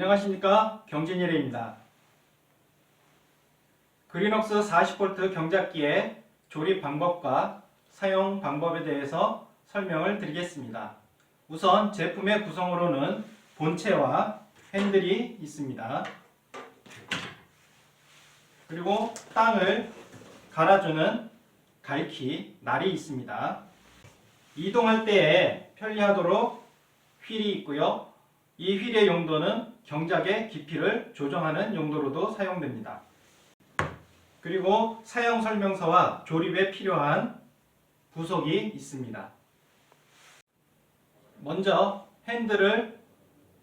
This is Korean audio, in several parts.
안녕하십니까 경진일입니다. 그린웍스 40V 경작기의 조립 방법과 사용 방법에 대해서 설명을 드리겠습니다. 우선 제품의 구성으로는 본체와 핸들이 있습니다. 그리고 땅을 갈아주는 갈키, 날이 있습니다. 이동할 때에 편리하도록 휠이 있고요. 이 휠의 용도는 경작의 깊이를 조정하는 용도로도 사용됩니다. 그리고 사용 설명서와 조립에 필요한 부속이 있습니다. 먼저 핸들을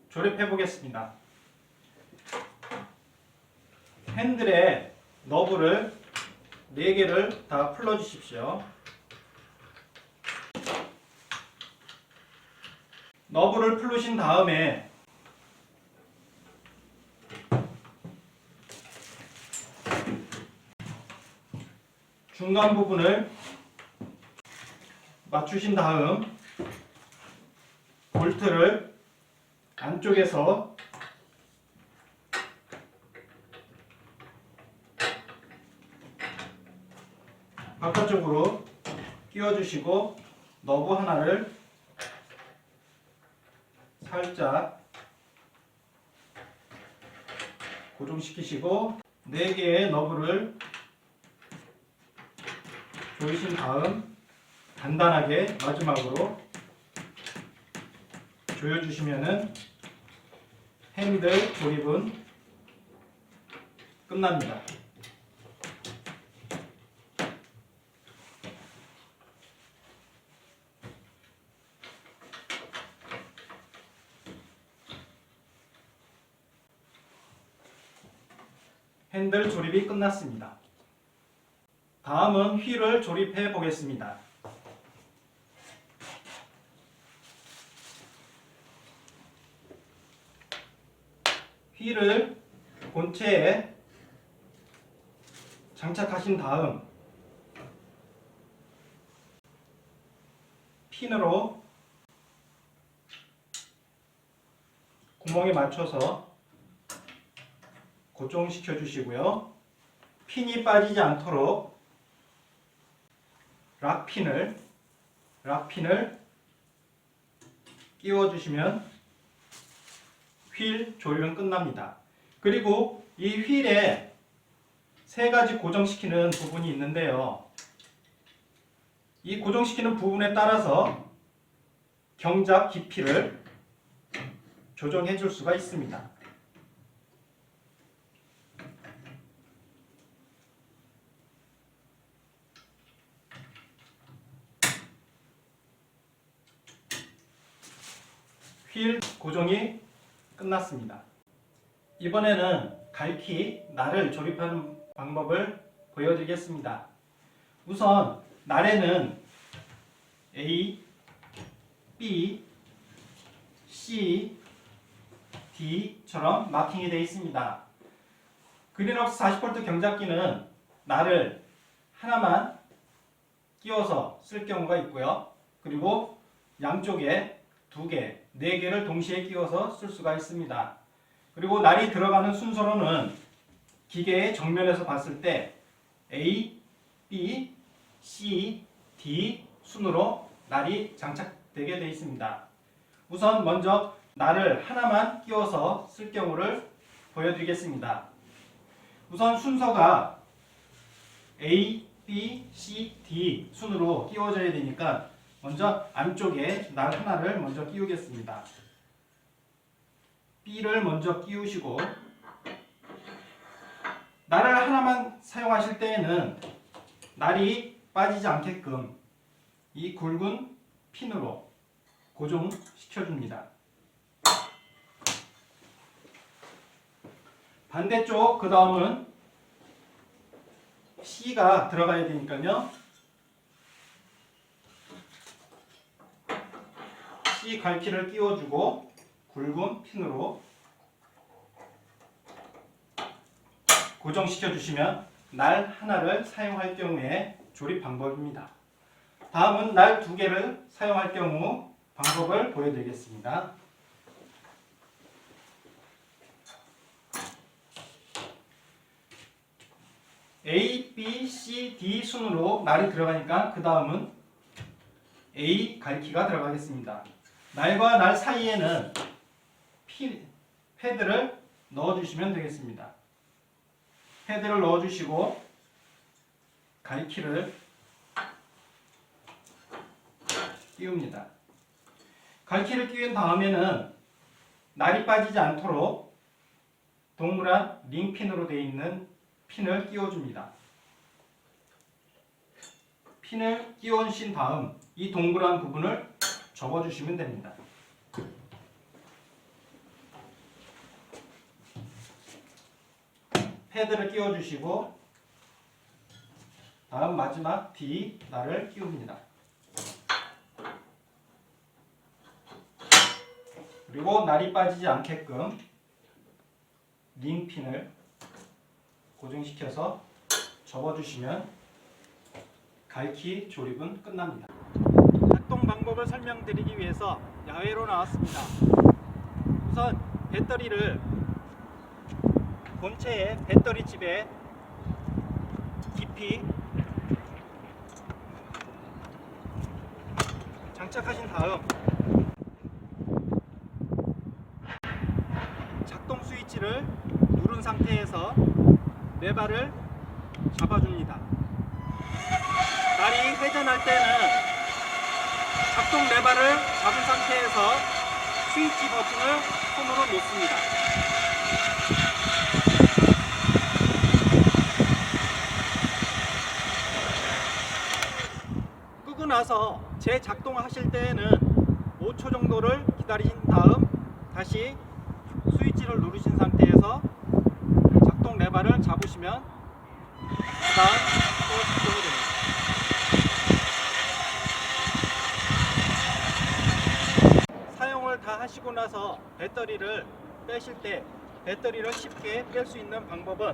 조립해 보겠습니다. 핸들에 너브를 4개를 다 풀어 주십시오. 너브를 풀으신 다음에 중간 부분을 맞추신 다음 볼트를 안쪽에서 바깥쪽으로 끼워주시고 너브 하나를 살짝 고정시키시고 4개의 너브를 조이신 다음 단단하게 마지막으로 조여주시면은 핸들 조립은 끝납니다. 핸들 조립이 끝났습니다. 다음은 휠을 조립해 보겠습니다. 휠을 본체에 장착하신 다음 핀으로 구멍에 맞춰서 고정시켜 주시고요. 핀이 빠지지 않도록 락핀을 락핀을 끼워 주시면 휠 조립은 끝납니다. 그리고 이 휠에 세 가지 고정시키는 부분이 있는데요. 이 고정시키는 부분에 따라서 경작 깊이를 조정해 줄 수가 있습니다. 휠 고정이 끝났습니다. 이번에는 갈키 날을 조립하는 방법을 보여드리겠습니다. 우선 날에는 A, B, C, D처럼 마킹이 되어 있습니다. 그린웍스 40V 경작기는 날을 하나만 끼워서 쓸 경우가 있고요. 그리고 양쪽에 두 개, 네 개를 동시에 끼워서 쓸 수가 있습니다. 그리고 날이 들어가는 순서로는 기계의 정면에서 봤을 때 A, B, C, D 순으로 날이 장착되게 되어 있습니다. 우선 먼저 날을 하나만 끼워서 쓸 경우를 보여드리겠습니다. 우선 순서가 A, B, C, D 순으로 끼워져야 되니까 먼저 안쪽에 날 하나를 먼저 끼우겠습니다. B를 먼저 끼우시고 날을 하나만 사용하실 때에는 날이 빠지지 않게끔 이 굵은 핀으로 고정시켜 줍니다. 반대쪽 그 다음은 C가 들어가야 되니까요. C 갈퀴를 끼워주고 굵은 핀으로 고정시켜 주시면 날 하나를 사용할 경우에 조립 방법입니다. 다음은 날 두 개를 사용할 경우 방법을 보여드리겠습니다. A, B, C, D 순으로 날이 들어가니까 그 다음은 A 갈퀴가 들어가겠습니다. 날과 날 사이에는 피, 패드를 넣어주시면 되겠습니다. 패드를 넣어주시고 갈키를 끼웁니다. 갈키를 끼운 다음에는 날이 빠지지 않도록 동그란 링핀으로 되어 있는 핀을 끼워줍니다. 핀을 끼워주신 다음 이 동그란 부분을 접어주시면 됩니다. 패드를 끼워주시고 다음 마지막 D 날을 끼웁니다. 그리고 날이 빠지지 않게끔 링핀을 고정시켜서 접어주시면 갈키 조립은 끝납니다. 방법을 설명드리기 위해서 야외로 나왔습니다. 우선 배터리를 본체의 배터리 칩에 깊이 장착하신 다음 작동 스위치를 누른 상태에서 레바를 잡아줍니다. 날이 회전할 때는 작동 레바를 잡은 상태에서 스위치 버튼을 손으로 놓습니다. 끄고 나서 재작동하실 때에는 5초 정도를 기다리신 다음 다시 스위치를 누르신 상태에서 작동 레바를 잡으시면 그다음 또 작동이 됩니다. 사용을 다 하시고 나서 배터리를 빼실 때 배터리를 쉽게 뺄 수 있는 방법은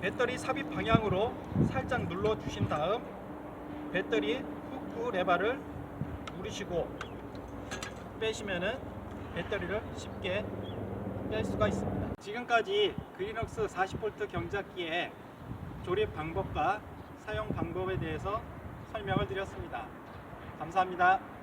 배터리 삽입 방향으로 살짝 눌러 주신 다음 배터리 후크 레바를 누르시고 빼시면은 배터리를 쉽게 뺄 수가 있습니다. 지금까지 그리넉스 40V 경작기의 조립 방법과 사용 방법에 대해서 설명을 드렸습니다. 감사합니다.